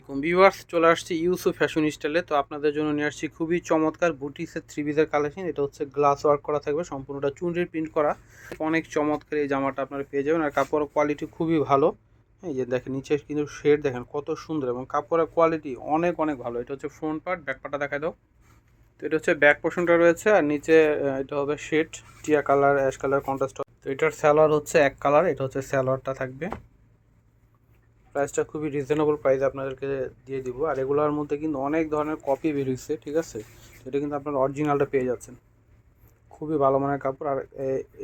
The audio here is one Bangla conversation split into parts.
আলাইকুম। ভিউয়ার্স চলে আসছি ইউসুফ ফ্যাশন স্টাইলে তো আপনাদের জন্য নিয়ে আসছি খুবই চমৎকার বুটিসের থ্রি পিসের কালেকশন এটা হচ্ছে গ্লাস ওয়ার্ক করা থাকবে, সম্পূর্ণটা চুনরির প্রিন্ট করা। অনেক চমৎকার এই জামাটা আপনারা পেয়ে যাবেন। আর কাপড়ের কোয়ালিটি খুবই ভালো। এই যে দেখেন, নিচে কিন্তু শেড দেখেন কত সুন্দর এবং কাপড়ের কোয়ালিটি অনেক অনেক ভালো। এটা হচ্ছে ফ্রন্ট পার্ট ব্যাক পার্টটা দেখা দাও। তো এটা হচ্ছে ব্যাক পোর্শনটা রয়েছে আর নিচে এটা হবে শেড টিয়া কালার অ্যাশ কালার কন্ট্রাস্ট তো এটার স্যালোয়ার হচ্ছে এক কালার এটা হচ্ছে স্যালোয়ারটা থাকবে। প্রাইসটা খুবই রিজনেবল প্রাইসে আপনাদেরকে দিয়ে দিব। আর এগুলোর মধ্যে কিন্তু অনেক ধরনের কপি বেরিয়েছে, ঠিক আছে? এটা কিন্তু আপনার অরিজিনালটা পেয়ে যাচ্ছেন। খুবই ভালো মানের কাপড়। আর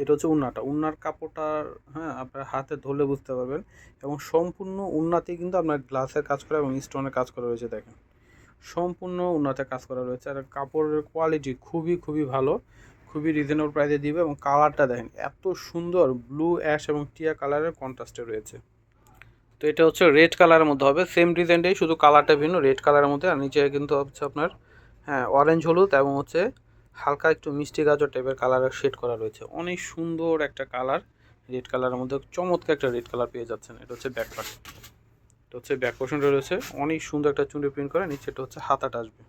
এটা হচ্ছে উন্নাটা। উন্নার কাপড়টার হ্যাঁ আপনার হাতে ধরলে বুঝতে পারবেন। এবং সম্পূর্ণ উন্নাতে কিন্তু আপনার গ্লাসের কাজ করা এবং স্টোনের কাজ করা রয়েছে, দেখেন। সম্পূর্ণ উন্নাতে কাজ করা রয়েছে। আর কাপড়ের কোয়ালিটি খুবই খুবই ভালো। খুবই রিজনেবল প্রাইসে দিবে এবং কালারটা দেখেন, এত সুন্দর ব্লু অ্যাশ এবং টিয়া কালারের কন্ট্রাস্টে রয়েছে। তো এটা হচ্ছে রেড কালারের মধ্যে হবে। সেম ডিজাইনটাই শুধু কালারটা ভিন্ন রেড কালারের মধ্যে। আর নিচে কিন্তু হচ্ছে আপনার হ্যাঁ অরেঞ্জ হলুদ এবং হচ্ছে হালকা একটু মিষ্টি গাজর টাইপের কালারের শেড করা রয়েছে। অনেক সুন্দর একটা কালার রেড কালারের মধ্যে। চমৎকার একটা রেড কালার পেয়ে যাচ্ছেন। এটা হচ্ছে ব্যাক পার্ট এটা হচ্ছে ব্যাক পোর্শনটা রয়েছে। অনেক সুন্দর একটা চুন্ডি প্রিন্ট করা। নিচে এটা হচ্ছে হাতাটা আসবে।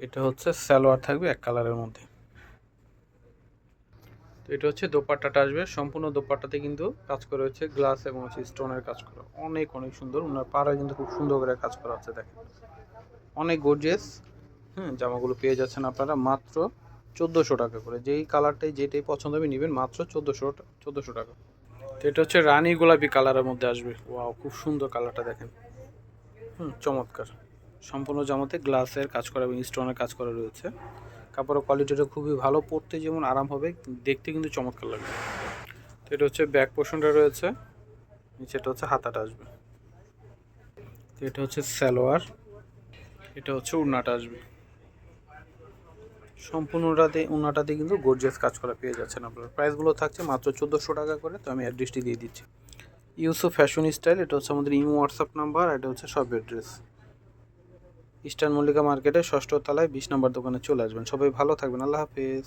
এটা হচ্ছে সালোয়ার থাকবে এক কালারের মধ্যে। তো এটা হচ্ছে দোপাট্টাটা আসবে। সম্পূর্ণ দোপাট্টাতে কিন্তু কাজ করা হচ্ছে গ্লাস এবং হচ্ছে স্টোনের কাজ করা। অনেক অনেক সুন্দর। ওনার পাড়ায় কিন্তু খুব সুন্দর করে কাজ করা হচ্ছে, দেখেন। অনেক গর্জিয়াস হুম, জামাগুলো পেয়ে যাচ্ছেন আপনারা মাত্র চোদ্দোশো টাকা করে। যেই কালারটাই যেটাই পছন্দ হবে নেবেন মাত্র চোদ্দোশো চোদ্দোশো টাকা। তো এটা হচ্ছে রানী গোলাপি কালারের মধ্যে আসবে। ওয়াও খুব সুন্দর কালারটা দেখেন। হুম, চমৎকার। সম্পূর্ণ জামাতে গ্লাসের কাজ করা এবং স্টোনের কাজ করা রয়েছে। কাপড়ের কোয়ালিটিটা খুবই ভালো পরতে যেমন আরাম হবে, দেখতে কিন্তু চমৎকার লাগবে। তো এটা হচ্ছে ব্যাক পোর্শনটা রয়েছে নিচেটা হচ্ছে হাতাটা আসবে। তো এটা হচ্ছে সালোয়ার, এটা হচ্ছে উন্নাটা আসবে। সম্পূর্ণটাতে উন্নাটাতে কিন্তু গর্জিয়াস কাজ করা পেয়ে যাচ্ছেন আপনারা। প্রাইসগুলো থাকছে মাত্র চোদ্দোশো টাকা করে, তো আমি অ্যাড্রেসটি দিয়ে দিচ্ছি। ইউসুফ ফ্যাশন স্টাইল এটা হচ্ছে আমাদের ইমো হোয়াটসঅ্যাপ নাম্বার এটা হচ্ছে সব অ্যাড্রেস ইস্টার্ন মল্লিকা মার্কেটের ষষ্ঠ তলায় বিশ নম্বর দোকানে চলে আসবেন। সবাই ভালো থাকবেন। আল্লাহ হাফেজ।